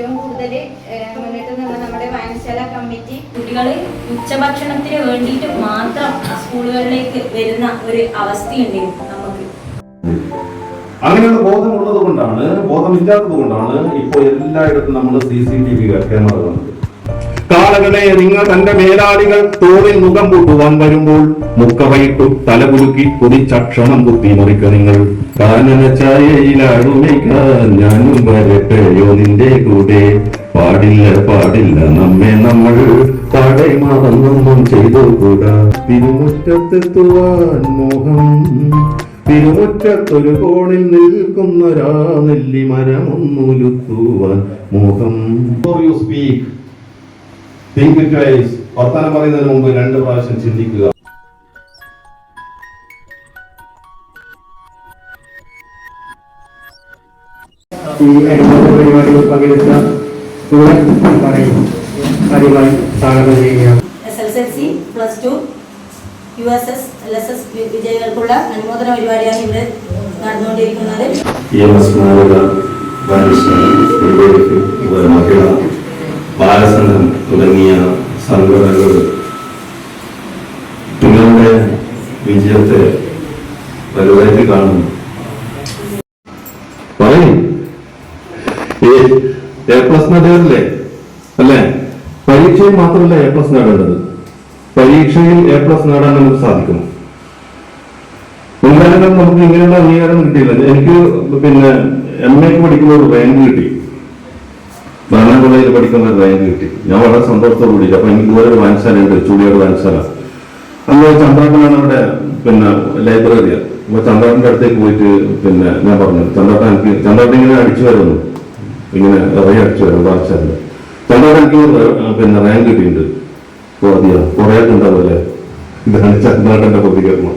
ഏറ്റവും കൂടുതൽ മുന്നിട്ട് നിന്ന് നമ്മുടെ വായനശാല കമ്മിറ്റി കുട്ടികൾ ഉച്ചഭക്ഷണത്തിന് വേണ്ടിയിട്ട് മാത്രം സ്കൂളുകളിലേക്ക് വരുന്ന ഒരു അവസ്ഥയുണ്ട് നമുക്ക്. അങ്ങനെയുള്ള ബോധമുള്ളത് കൊണ്ടാണ് ബോധമില്ലാത്തത് കൊണ്ടാണ് ഇപ്പോൾ എല്ലായിടത്തും നമ്മൾ C C T V camera കാളകളെ നിങ്ങൾ തന്റെ മേലാളികൾ തോളിൽ മുഖം പൂട്ടുവാൻ വരുമ്പോൾ മുക്കവയിട്ടു തലകുലുക്കി കുതിച്ചക്ഷണം കുത്തി മറിക്ക നിങ്ങൾ. കാനന ചായയിലാടുമേക്കാൻ ഞാനും വരട്ടെയോ നിന്റെ കൂടെ. പാടില്ല പാടില്ല നമ്മെ നമ്മൾ പാടെ മറന്നൊന്നും ചെയ്തു കൂടാ തിരുമുറ്റത്തെത്തുവാൻ മോഹം. തിരുമുറ്റത്തൊരു കോണിൽ നിൽക്കുന്നൊരാ നെല്ലിമരമൊന്നുലുത്തുവാൻ മോഹം. യു സ്പീക്ക് തിങ്ക് ട്വൈസ് വർത്താനം പറയുന്നതിന് മുമ്പ് രണ്ട് പ്രാവശ്യം ചിന്തിക്കുക. ഈ അനുബന്ധ പരിപാടിയിൽ പങ്കെടുത്ത കാര്യമായി സ്വാഗതം ചെയ്യുകയാണ്. S S L C plus two U S S L S S വിജയികൾക്കുള്ള അനുമോദന പരിപാടിയാണ് ഇവിടെ നടന്നുകൊണ്ടിരിക്കുന്നത്. ബാലസംഘം തുടങ്ങിയ സംഘടനകൾ നിങ്ങളുടെ വിജയത്തെ വലുതായിട്ട് കാണുന്നു. പറയും. എ പ്ലസ് പരീക്ഷയിൽ മാത്രമല്ല എ പ്ലസ് നേടേണ്ടത്. പരീക്ഷയിൽ എ പ്ലസ് നേടാൻ നമുക്ക് സാധിക്കും. മുൻകാലങ്ങളിൽ നമുക്ക് ഇങ്ങനെയുള്ള അംഗീകാരം കിട്ടിയില്ല. എനിക്ക് പിന്നെ എം എക്ക് പഠിക്കുമ്പോൾ റാങ്ക് കിട്ടി. ബാലൻ കോളേജിൽ പഠിക്കുന്ന ഒരു റാങ്ക് കിട്ടി. ഞാൻ വളരെ സന്തോഷത്തോടു കൂടി അപ്പൊ എനിക്ക് ഒരു ഉണ്ട് ചൂടിയോട് വായനശാല അന്ന് ചന്ദ്രാട്ടനാണ് അവിടെ പിന്നെ ലൈബ്രറിയ അപ്പൊ ചന്ദ്രാട്ടന്റെ അടുത്തേക്ക് പോയിട്ട് പിന്നെ ഞാൻ പറഞ്ഞു ചന്ദ്രാട്ടൻ എനിക്ക് ചന്ദ്രാട്ടൻ ഇങ്ങനെ അടിച്ചു വരുന്നു. ഇങ്ങനെ ഇറങ്ങി അടിച്ചു വരുന്നു വായനശാല ചന്ദ്രാട്ടൻ എനിക്ക് പിന്നെ റാങ്ക് കിട്ടിയിട്ടുണ്ട്. കോടതിയാ കുറെ ഉണ്ടാവില്ലേ ഇതാണ് ചന്ദ്രാട്ടന്റെ പ്രതികരണം.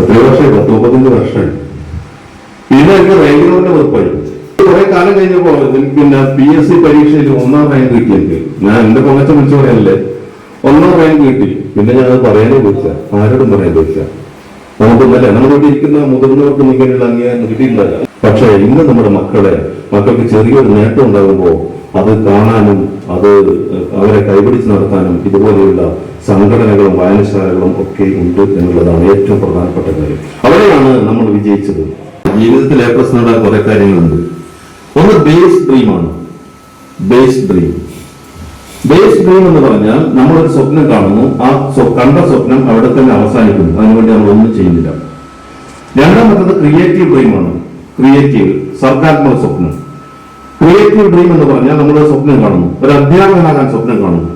എത്രയോ വർഷമായി പത്ത് മുപ്പത്തഞ്ച് വർഷമായി. പിന്നെ എനിക്ക് വെറുപ്പായി. കുറെ കാലം കഴിഞ്ഞപ്പോ പിന്നെ പി എസ് സി പരീക്ഷയിൽ ഒന്നാം റാങ്ക് കിട്ടി എനിക്ക് ഞാൻ എന്റെ പൊങ്ങച്ച വിളിച്ചു പറയാനല്ലേ ഒന്നാം റാങ്ക് കിട്ടി. പിന്നെ ഞാൻ പറയാനേ ചോദിച്ച ആരോടും പറയാൻ ചോദിച്ച? നമുക്കൊന്നല്ല നമ്മുടെ ഇവിടെ ഇരിക്കുന്ന മുതിർന്നവർക്കും ഇങ്ങനെയുള്ള അംഗീകാരം കിട്ടിയിട്ടില്ല പക്ഷേ ഇന്ന് നമ്മുടെ മക്കളെ മക്കൾക്ക് ചെറിയൊരു നേട്ടം ഉണ്ടാകുമ്പോൾ അത് കാണാനും അത് അവരെ കൈപിടിച്ച് നടത്താനും ഇതുപോലെയുള്ള സംഘടനകളും വായനശാലകളും ഒക്കെ ഉണ്ട് എന്നുള്ളതാണ് ഏറ്റവും പ്രധാനപ്പെട്ട കാര്യം. അവിടെയാണ് നമ്മൾ വിജയിച്ചത്. ജീവിതത്തിൽ ഏപ്രസ് നേടാൻ കുറെ കാര്യങ്ങളുണ്ട്. ഒന്ന് ബേസ് ഡ്രീമാണ് ബേസ് ഡ്രീം ബേസ് ഡ്രീം എന്ന് പറഞ്ഞാൽ നമ്മളൊരു സ്വപ്നം കാണുന്നു. ആ കണ്ട സ്വപ്നം അവിടെ തന്നെ അവസാനിക്കുന്നു. അതിനുവേണ്ടി നമ്മൾ ഒന്നും ചെയ്യുന്നില്ല. രണ്ടാമത്തത് ക്രിയേറ്റീവ് ഡ്രീമാണ് ക്രിയേറ്റീവ് സർഗാത്മക സ്വപ്നം. ക്രിയേറ്റീവ് ഡ്രീം എന്ന് പറഞ്ഞാൽ നമ്മൾ സ്വപ്നം കാണുന്നു. ഒരു അധ്യാപകനാകാൻ സ്വപ്നം കാണുന്നു.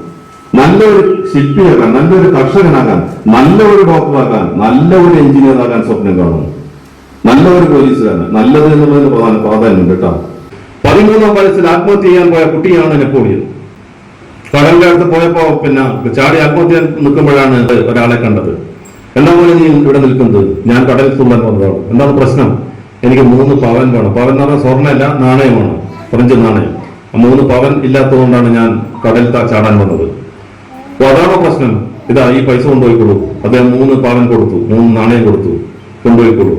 നല്ലൊരു ശില്പിയാകാൻ നല്ലൊരു കർഷകനാകാൻ നല്ല ഒരു ഡോക്ടറാകാൻ നല്ല ഒരു എഞ്ചിനീയർ ആകാൻ സ്വപ്നം കാണുന്നു. നല്ല ഒരു പോലീസുകാരൻ നല്ലത് എന്നുള്ളതിന് പ്രധാന പ്രാധാന്യം കേട്ടോ. പതിമൂന്നാം വയസ്സിൽ ആത്മഹത്യ ചെയ്യാൻ പോയ കുട്ടിയാണ് നെപ്പോളിയൻ. കടലിന്റെ അടുത്ത് പോയപ്പോ പിന്നെ ചാടി ആത്മഹത്യ നിൽക്കുമ്പോഴാണ് ഒരാളെ കണ്ടത്. എന്താ പോലെ നീ ഇവിടെ നിൽക്കുന്നത്? ഞാൻ കടലിൽ തുള്ളാൻ വന്നതാണ്. എന്താണ് പ്രശ്നം? എനിക്ക് മൂന്ന് പവൻ വേണം. പവൻ എന്ന് പറഞ്ഞാൽ സ്വർണമല്ല നാണയമാണ്. ഫ്രഞ്ച് നാണയം. മൂന്ന് പവൻ ഇല്ലാത്തതുകൊണ്ടാണ് ഞാൻ കടലിൽ ചാടാൻ വന്നത്. അപ്പൊ അതാണോ പ്രശ്നം? ഇതാ ഈ പൈസ കൊണ്ടുപോയിക്കൊള്ളൂ. അദ്ദേഹം മൂന്ന് പവൻ കൊടുത്തു മൂന്ന് നാണയം കൊടുത്തു കൊണ്ടുപോയിക്കൊള്ളൂ.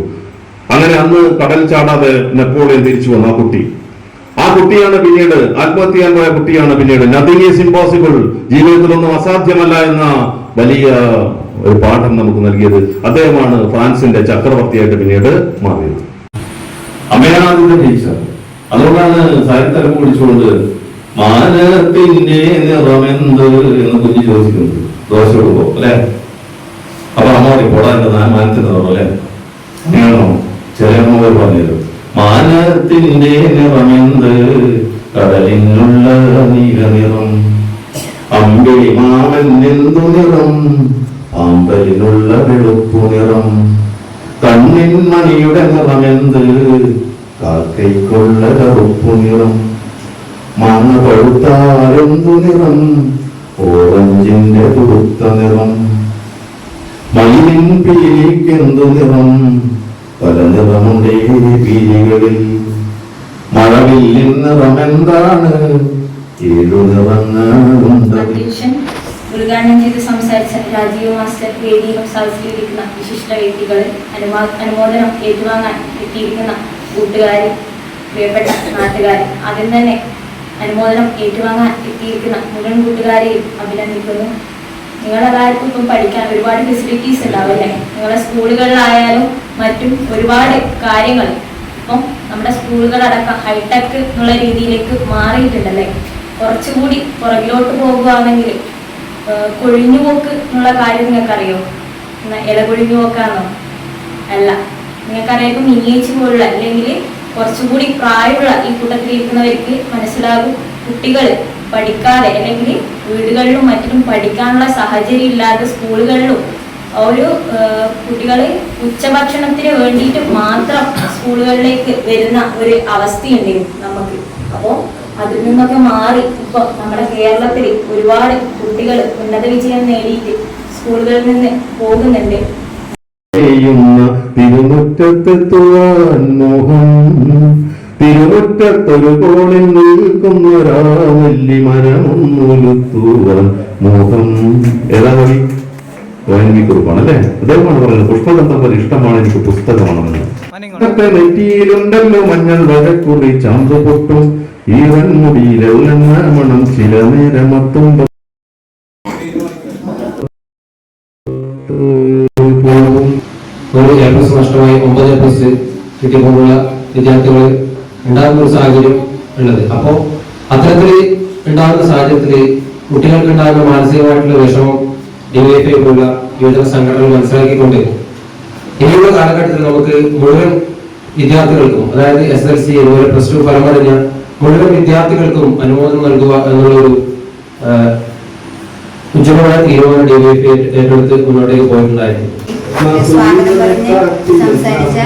അങ്ങനെ അന്ന് കടൽ ചാടാതെ നെപ്പോളിയൻ തിരിച്ചു വന്നു ആ കുട്ടി. കുട്ടിയാണ് പിന്നീട്. ആത്മഹത്യ ചെയ്യാൻ പോയ കുട്ടിയാണ് പിന്നീട്. നത്തിങ് ഈസ് ഇമ്പോസിബിൾ ജീവിതത്തിലൊന്നും അസാധ്യമല്ല എന്ന വലിയ ഒരു പാഠം നമുക്ക് നൽകിയത് അദ്ദേഹമാണ് ഫ്രാൻസിന്റെ ചക്രവർത്തിയായിട്ട് പിന്നീട് മാറിയത്. അമേനാഥിന്റെ ടീച്ചർ അതുകൊണ്ടാണ് സാഹിത്യം വിളിച്ചുകൊണ്ട് മാനത്തിന്റെ നിറമെന്ത് എന്ന് കുഞ്ഞു ചോദിക്കുന്നത്. ദോശ കൊടുക്കോ അല്ലെ? അപ്പൊ അമ്മ പറയും പോടാ എന്റെ മാനത്തിന്റെ നിറം അല്ലെ? അങ്ങനെയാണോ ചെറിയ അമ്മ പറഞ്ഞത് മാനത്തിന്റെ നിറമെന്ത്? കടലിനുള്ള നീല നിറം അമ്പിളി മാമൻ എന്തു നിറം? ആമ്പലിനുള്ള വെളുപ്പു നിറം. കണ്ണിൻ മണിയുടെ നിറമെന്ത്? കാക്കൈക്കുള്ള കറുപ്പു നിറം. മാങ്ങ പഴുത്താരെന്തു നിറം? ഓറഞ്ചിന്റെ തുടുത്ത നിറം. മയിലിൻ പീലിക്കെന്തു നിറം? പല നിറമുണ്ടേ പീലികളിൽ മഴവില്ലിൻ ഏഴു നിറങ്ങളുണ്ട് സംസാരിച്ച എത്തിയിരിക്കുന്ന പ്രിയപ്പെട്ട എത്തിയിരിക്കുന്ന അഭിനന്ദിക്കുന്നു. നിങ്ങളുടെ ഇപ്പം പഠിക്കാൻ ഒരുപാട് ഫെസിലിറ്റീസ് ഉണ്ടാവും അല്ലെ നിങ്ങളുടെ സ്കൂളുകളിലായാലും മറ്റും ഒരുപാട് കാര്യങ്ങൾ. ഇപ്പം നമ്മുടെ സ്കൂളുകളടക്കം ഹൈടെക് എന്നുള്ള രീതിയിലേക്ക് മാറിയിട്ടുണ്ടല്ലേ കുറച്ചുകൂടി പുറകിലോട്ട് പോകുകയാണെങ്കിൽ കൊഴിഞ്ഞുപോക്ക് എന്നുള്ള കാര്യം നിങ്ങൾക്കറിയോ? അറിയോ ഇല കൊഴിഞ്ഞുപോക്കാന്നോ? അല്ല. നിങ്ങൾക്കറിയാം മിനിയേച്ചി പോലുള്ള അല്ലെങ്കിൽ കുറച്ചുകൂടി പ്രായമുള്ള ഈ കൂട്ടത്തിൽ ഇരിക്കുന്നവർക്ക് മനസ്സിലാകും കുട്ടികൾ പഠിക്കാതെ അല്ലെങ്കിൽ വീടുകളിലും മറ്റിലും പഠിക്കാനുള്ള സാഹചര്യം ഇല്ലാതെ സ്കൂളുകളിലും ഒരു കുട്ടികൾ ഉച്ചഭക്ഷണത്തിന് വേണ്ടിയിട്ട് മാത്രം സ്കൂളുകളിലേക്ക് വരുന്ന ഒരു അവസ്ഥയുണ്ടായിരുന്നു നമുക്ക്. അപ്പോൾ അതിൽ നിന്നൊക്കെ മാറി ഇപ്പോൾ നമ്മുടെ കേരളത്തിൽ ഒരുപാട് കുട്ടികൾ ഉന്നത വിജയം നേടിയിട്ട് സ്കൂളുകളിൽ നിന്ന് പോകുന്നുണ്ട്. തിരുമുറ്റത്തെത്തുവാൻ മോഹം. തിരുമുറ്റത്തൊരു കോണിൽ നിൽക്കുന്നൊരാ വല്ലി മരമൊന്നുലുത്തുവാൻ മോഹം. ഏതാ കവി കൊടുക്കണം അല്ലെ അദ്ദേഹമാണ് പറയുന്നത്. പുഷ്പതന്ത്രം പോലെ ഇഷ്ടമാണ് എനിക്ക് പുസ്തകമാണെന്ന്. നെറ്റിയിലുണ്ടല്ലോ മഞ്ഞൾ വഴക്കുറി ചാമ്പ് പൊട്ടും. മുടിയിലെല്ലാം മണം ചില നേരമത്തും നഷ്ടമായി ഒമ്പത് പ്ലസ് കിട്ടിയപ്പോഴുള്ള വിദ്യാർത്ഥികൾ ഉണ്ടാകുന്ന ഒരു സാഹചര്യം ഉള്ളത്. അപ്പോൾ അത്തരത്തിൽ ഉണ്ടാകുന്ന സാഹചര്യത്തിൽ കുട്ടികൾക്ക് ഉണ്ടാകുന്ന മാനസികമായിട്ടുള്ള വിഷമം ഡിവൈഎഫ്ഐ പോലുള്ള യുവജന സംഘടനകൾ മനസ്സിലാക്കിക്കൊണ്ട് ഇനിയുള്ള കാലഘട്ടത്തിൽ നമുക്ക് മുഴുവൻ വിദ്യാർത്ഥികൾക്കും അതായത് എസ് എൽ സി അതുപോലെ പ്ലസ് ടു ഫലം കഴിഞ്ഞ മുഴുവൻ വിദ്യാർത്ഥികൾക്കും അനുമോദനം നൽകുക എന്നുള്ളൊരു ആ, ഉജ്ജ്വലമായ തീരുമാനം ഡിവൈഎഫ്ഐ ഏറ്റെടുത്ത് മുന്നോട്ടേക്ക് പോയിട്ടുണ്ടായിരുന്നു. സ്വാഗതം പറഞ്ഞ് സംസാരിച്ച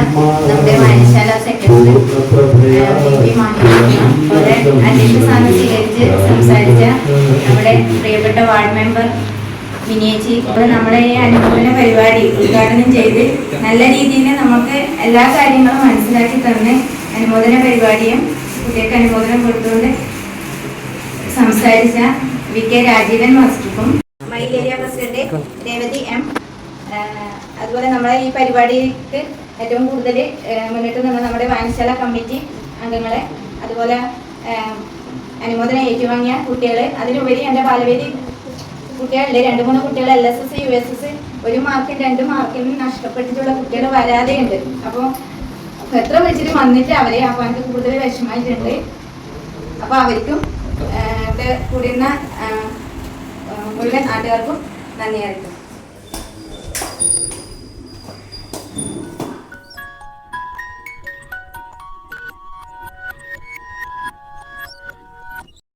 നമ്മുടെ വായനശാല സെക്രട്ടറി അധ്യക്ഷ സ്ഥാനം സ്വീകരിച്ച് സംസാരിച്ച നമ്മുടെ പ്രിയപ്പെട്ട വാർഡ് മെമ്പർ അപ്പോൾ നമ്മുടെ ഈ അനുഭവന പരിപാടി ഉദ്ഘാടനം ചെയ്ത് നല്ല രീതിയിൽ നമുക്ക് എല്ലാ കാര്യങ്ങളും മനസ്സിലാക്കി തന്ന് അനുമോദന പരിപാടിയും കുട്ടികൾക്ക് അനുമോദനം കൊടുത്തുകൊണ്ട് സംസാരിച്ച വി കെ രാജീവൻ മാസ്റ്റർക്കും മൈലേരിയ പ്രസിഡന്റ് രേവതി എം. അതുപോലെ നമ്മളെ ഈ പരിപാടിക്ക് ഏറ്റവും കൂടുതൽ മുന്നിട്ട് നിന്ന നമ്മുടെ വായനശാല കമ്മിറ്റി അംഗങ്ങളെ അതുപോലെ അനുമോദനം ഏറ്റുവാങ്ങിയ കുട്ടികളെ അതിലുപരി എന്റെ ബാലവേദി കുട്ടികളുണ്ട് രണ്ട് മൂന്ന് കുട്ടികൾ L S S U S S ഒരു മാർക്കും രണ്ട് മാർക്കിനും നഷ്ടപ്പെട്ടിട്ടുള്ള കുട്ടികൾ വരാതെയുണ്ട്. അപ്പോൾ എത്ര വിളിച്ചിട്ട് വന്നിട്ട് അവരെ അപ്പോൾ എനിക്ക് കൂടുതൽ വിഷമമായിട്ടുണ്ട്. അപ്പോൾ അവർക്കും കൂടുന്ന മുഴുവൻ നാട്ടുകാർക്കും നന്ദി